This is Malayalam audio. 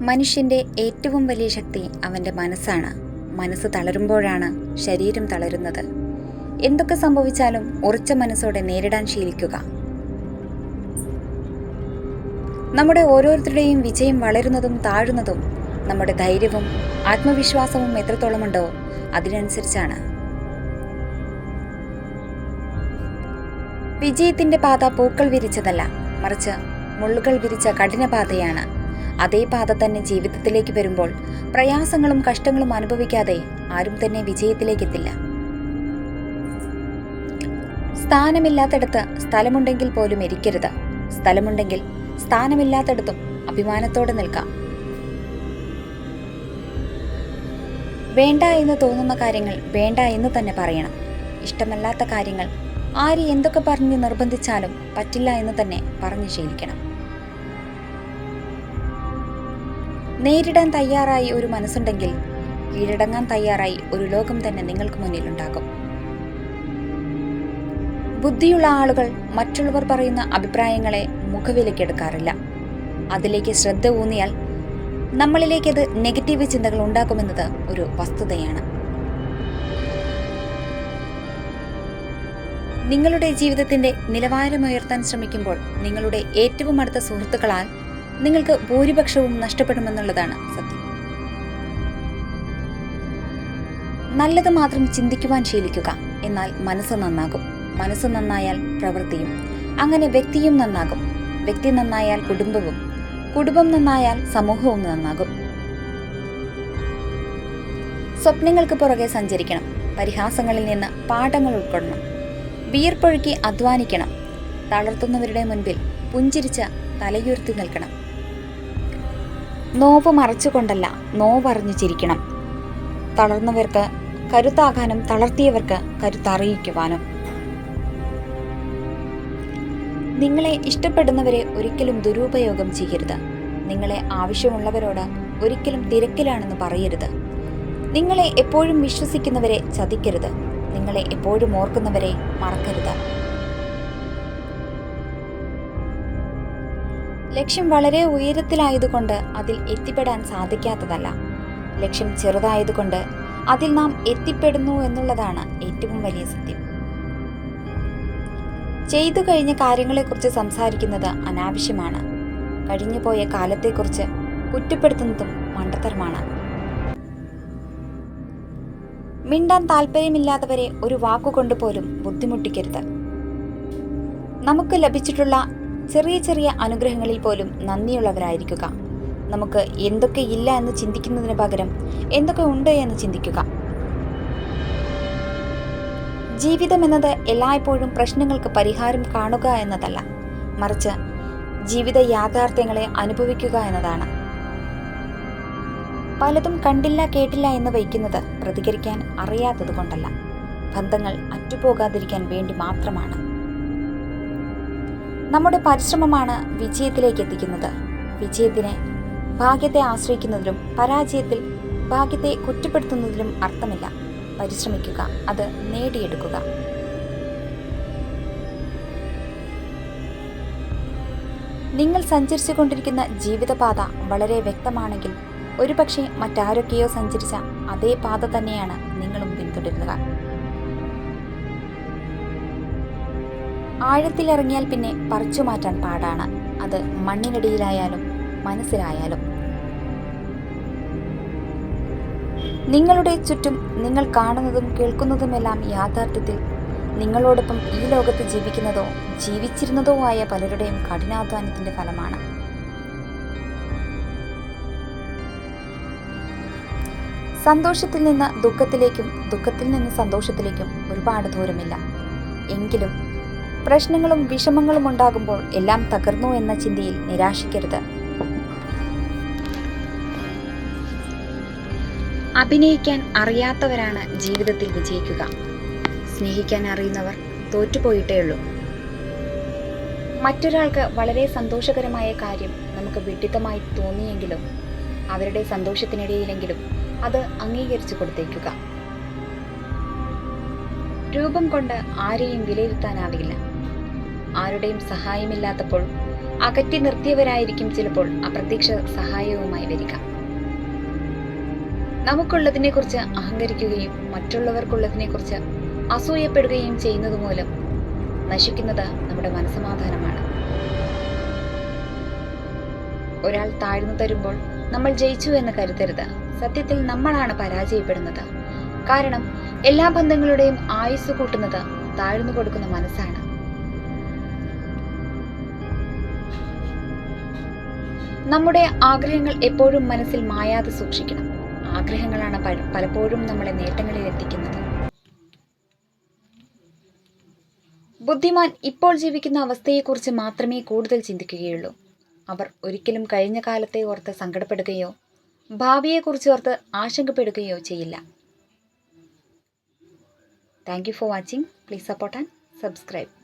മനുഷ്യന്റെ ഏറ്റവും വലിയ ശക്തി അവന്റെ മനസ്സാണ്. മനസ്സ് തളരുമ്പോഴാണ് ശരീരം തളരുന്നത്. എന്തൊക്കെ സംഭവിച്ചാലും ഉറച്ച മനസ്സോടെ നേരിടാൻ ശീലിക്കുക. നമ്മുടെ ഓരോരുത്തരുടെയും വിജയം വളരുന്നതും താഴുന്നതും നമ്മുടെ ധൈര്യവും ആത്മവിശ്വാസവും എത്രത്തോളമുണ്ടോ അതിനനുസരിച്ചാണ്. വിജയത്തിന്റെ പാത പൂക്കൾ വിരിച്ചതല്ല മറിച്ച് മുള്ളുകൾ വിരിച്ച കഠിനപാതയാണ്. അതേ പാത തന്നെ ജീവിതത്തിലേക്ക് വരുമ്പോൾ പ്രയാസങ്ങളും കഷ്ടങ്ങളും അനുഭവിക്കാതെ ആരും തന്നെ വിജയത്തിലേക്ക് വിജയത്തിലേക്കെത്തില്ല. സ്ഥാനമില്ലാത്തിടത്ത് സ്ഥലമുണ്ടെങ്കിൽ പോലും ഇരിക്കരുത്. സ്ഥലമുണ്ടെങ്കിൽ സ്ഥാനമില്ലാത്തിടത്തും അഭിമാനത്തോടെ നിൽക്കാം. വേണ്ട എന്ന് തോന്നുന്ന കാര്യങ്ങൾ വേണ്ട എന്ന് തന്നെ പറയണം. ഇഷ്ടമല്ലാത്ത കാര്യങ്ങൾ ആര് എന്തൊക്കെ പറഞ്ഞ് നിർബന്ധിച്ചാലും പറ്റില്ല എന്ന് തന്നെ പറഞ്ഞു ശീലിക്കണം. നേരിടാൻ തയ്യാറായി ഒരു മനസ്സുണ്ടെങ്കിൽ കീഴടങ്ങാൻ തയ്യാറായി ഒരു ലോകം തന്നെ നിങ്ങൾക്ക് മുന്നിലുണ്ടാകും. ബുദ്ധിയുള്ള ആളുകൾ മറ്റുള്ളവർ പറയുന്ന അഭിപ്രായങ്ങളെ മുഖവിലക്കെടുക്കാറില്ല അതിലേക്ക് ശ്രദ്ധ ഊന്നിയാൽ നമ്മളിലേക്കത് നെഗറ്റീവ് ചിന്തകൾ ഉണ്ടാക്കുമെന്നത് ഒരു വസ്തുതയാണ്. നിങ്ങളുടെ ജീവിതത്തിന്റെ നിലവാരമുയർത്താൻ ശ്രമിക്കുമ്പോൾ നിങ്ങളുടെ ഏറ്റവും അടുത്ത സുഹൃത്തുക്കളാൽ നിങ്ങൾക്ക് ഭൂരിപക്ഷവും നഷ്ടപ്പെടുമെന്നുള്ളതാണ് സത്യം. നല്ലത് മാത്രം ചിന്തിക്കുവാൻ ശീലിക്കുക എന്നാൽ മനസ്സ് നന്നാകും. മനസ്സ് നന്നായാൽ പ്രവൃത്തിയും അങ്ങനെ വ്യക്തിയും നന്നാകും. വ്യക്തി നന്നായാൽ കുടുംബവും കുടുംബം നന്നായാൽ സമൂഹവും നന്നാകും. സ്വപ്നങ്ങൾക്ക് പുറകെ സഞ്ചരിക്കണം പരിഹാസങ്ങളിൽ നിന്ന് പാഠങ്ങൾ ഉൾക്കൊള്ളണം വിയർപ്പൊഴുക്കി അധ്വാനിക്കണം തളർത്തുന്നവരുടെ മുൻപിൽ പുഞ്ചിരിച്ച തലയുയർത്തി നിൽക്കണം. നോവ് മറച്ചുകൊണ്ടല്ല നോവറിഞ്ഞു ചിരിക്കണം. തളർന്നവർക്ക് കരുത്താകാനും തളർത്തിയവർക്ക് കരുത്തറിയിക്കുവാനും. നിങ്ങളെ ഇഷ്ടപ്പെടുന്നവരെ ഒരിക്കലും ദുരുപയോഗം ചെയ്യരുത്. നിങ്ങളെ ആവശ്യമുള്ളവരോട് ഒരിക്കലും തിരക്കിലാണെന്ന് പറയരുത്. നിങ്ങളെ എപ്പോഴും വിശ്വസിക്കുന്നവരെ ചതിക്കരുത്. നിങ്ങളെ എപ്പോഴും ഓർക്കുന്നവരെ മറക്കരുത്. ലക്ഷ്യം വളരെ ഉയരത്തിലായതുകൊണ്ട് അതിൽ എത്തിപ്പെടാൻ സാധിക്കാത്തതല്ല. ലക്ഷ്യം ചെറുതായതുകൊണ്ട് അതിൽ നാം എത്തിപ്പെടുന്നു എന്നുള്ളതാണ് ഏറ്റവും വലിയ സത്യം. ചെയ്തു കഴിഞ്ഞ കാര്യങ്ങളെക്കുറിച്ച് സംസാരിക്കുന്നത് അനാവശ്യമാണ്. കഴിഞ്ഞുപോയ കാലത്തെക്കുറിച്ച് കുറ്റപ്പെടുത്തുന്നതും മണ്ടത്തരമാണ്. മിണ്ടാൻ താല്പര്യമില്ലാത്തവരെ ഒരു വാക്കുകൊണ്ട് പോലും ബുദ്ധിമുട്ടിക്കരുത്. നമുക്ക് ലഭിച്ചിട്ടുള്ള ചെറിയ ചെറിയ അനുഗ്രഹങ്ങളിൽ പോലും നന്ദിയുള്ളവരായിരിക്കുക. നമുക്ക് എന്തൊക്കെ ഇല്ല എന്ന് ചിന്തിക്കുന്നതിന് പകരം എന്തൊക്കെ ഉണ്ട് എന്ന് ചിന്തിക്കുക. ജീവിതം എന്നത് എല്ലായ്പ്പോഴും പ്രശ്നങ്ങൾക്ക് പരിഹാരം കാണുക എന്നതല്ല. മറിച്ച് ജീവിത യാഥാർത്ഥ്യങ്ങളെ അനുഭവിക്കുക എന്നതാണ്. പലതും കണ്ടില്ല കേട്ടില്ല എന്ന് വയ്ക്കുന്നത് പ്രതികരിക്കാൻ അറിയാത്തത് കൊണ്ടല്ല ബന്ധങ്ങൾ അറ്റുപോകാതിരിക്കാൻ വേണ്ടി മാത്രമാണ്. നമ്മുടെ പരിശ്രമമാണ് വിജയത്തിലേക്ക് എത്തിക്കുന്നത് വിജയത്തിന് ഭാഗ്യത്തെ ആശ്രയിക്കുന്നതിലും പരാജയത്തിൽ ഭാഗ്യത്തെ കുറ്റപ്പെടുത്തുന്നതിലും അർത്ഥമില്ല. പരിശ്രമിക്കുക അത് നേടിയെടുക്കുക. നിങ്ങൾ സഞ്ചരിച്ചുകൊണ്ടിരിക്കുന്ന ജീവിതപാത വളരെ വ്യക്തമാണെങ്കിൽ ഒരുപക്ഷെ മറ്റാരൊക്കെയോ സഞ്ചരിച്ച അതേ പാത തന്നെയാണ് നിങ്ങളും പിന്തുടരുക ആഴത്തിലിറങ്ങിയാൽ പിന്നെ പറിച്ചു മാറ്റാൻ പാടാണ്. അത് മണ്ണിനടിയിലായാലും മനസ്സിലായാലും. നിങ്ങളുടെ ചുറ്റും നിങ്ങൾ കാണുന്നതും കേൾക്കുന്നതുമെല്ലാം യാഥാർത്ഥ്യത്തിൽ നിങ്ങളോടൊപ്പം ഈ ലോകത്ത് ജീവിക്കുന്നതോ ജീവിച്ചിരുന്നതോ ആയ പലരുടെയും കഠിനാധ്വാനത്തിന്റെ ഫലമാണ്. സന്തോഷത്തിൽ നിന്ന് ദുഃഖത്തിലേക്കും ദുഃഖത്തിൽ നിന്ന് സന്തോഷത്തിലേക്കും ഒരുപാട് ദൂരമില്ല. എങ്കിലും പ്രശ്നങ്ങളും വിഷമങ്ങളും ഉണ്ടാകുമ്പോൾ എല്ലാം തകർന്നു എന്ന ചിന്തയിൽ നിരാശിക്കരുത്. അഭിനയിക്കാൻ അറിയാത്തവരാണ് ജീവിതത്തിൽ വിജയിക്കുക. സ്നേഹിക്കാൻ അറിയുന്നവർ തോറ്റുപോയിട്ടേ ഉള്ളൂ. മറ്റൊരാൾക്ക് വളരെ സന്തോഷകരമായ കാര്യം നമുക്ക് വിഡിത്തമായി തോന്നിയെങ്കിലും അവരുടെ സന്തോഷത്തിനിടയിലെങ്കിലും അത് അംഗീകരിച്ചു കൊടുത്തേക്കുക. രൂപം കൊണ്ട് ആരെയും വിലയിരുത്താനാവില്ല. ആരുടെയും സഹായമില്ലാത്തപ്പോൾ അകറ്റി നിർത്തിയവരായിരിക്കും ചിലപ്പോൾ അപ്രതീക്ഷ സഹായവുമായി വരിക. നമുക്കുള്ളതിനെക്കുറിച്ച് അഹങ്കരിക്കുകയും മറ്റുള്ളവർക്കുള്ളതിനെക്കുറിച്ച് അസൂയപ്പെടുകയും ചെയ്യുന്നത് മൂലം നശിക്കുന്നത് നമ്മുടെ മനസമാധാനമാണ് ഒരാൾ താഴ്ന്നു തരുമ്പോൾ നമ്മൾ ജയിച്ചു എന്ന് കരുതരുത്. സത്യത്തിൽ നമ്മളാണ് പരാജയപ്പെടുന്നത്. കാരണം എല്ലാ ബന്ധങ്ങളുടെയും ആയുസ് കൂട്ടുന്നത് താഴ്ന്നു കൊടുക്കുന്ന മനസ്സാണ്. നമ്മുടെ ആഗ്രഹങ്ങൾ എപ്പോഴും മനസ്സിൽ മായാതെ സൂക്ഷിക്കണം. ആഗ്രഹങ്ങളാണ് പലപ്പോഴും നമ്മളെ നേട്ടങ്ങളിൽ എത്തിക്കുന്നത്. ബുദ്ധിമാൻ ഇപ്പോൾ ജീവിക്കുന്ന അവസ്ഥയെക്കുറിച്ച് മാത്രമേ കൂടുതൽ ചിന്തിക്കുകയുള്ളൂ. അവർ ഒരിക്കലും കഴിഞ്ഞ കാലത്തെ ഓർത്ത് സങ്കടപ്പെടുകയോ ഭാവിയെക്കുറിച്ച് ഓർത്ത് ആശങ്കപ്പെടുകയോ ചെയ്യില്ല. thank you for watching please support and subscribe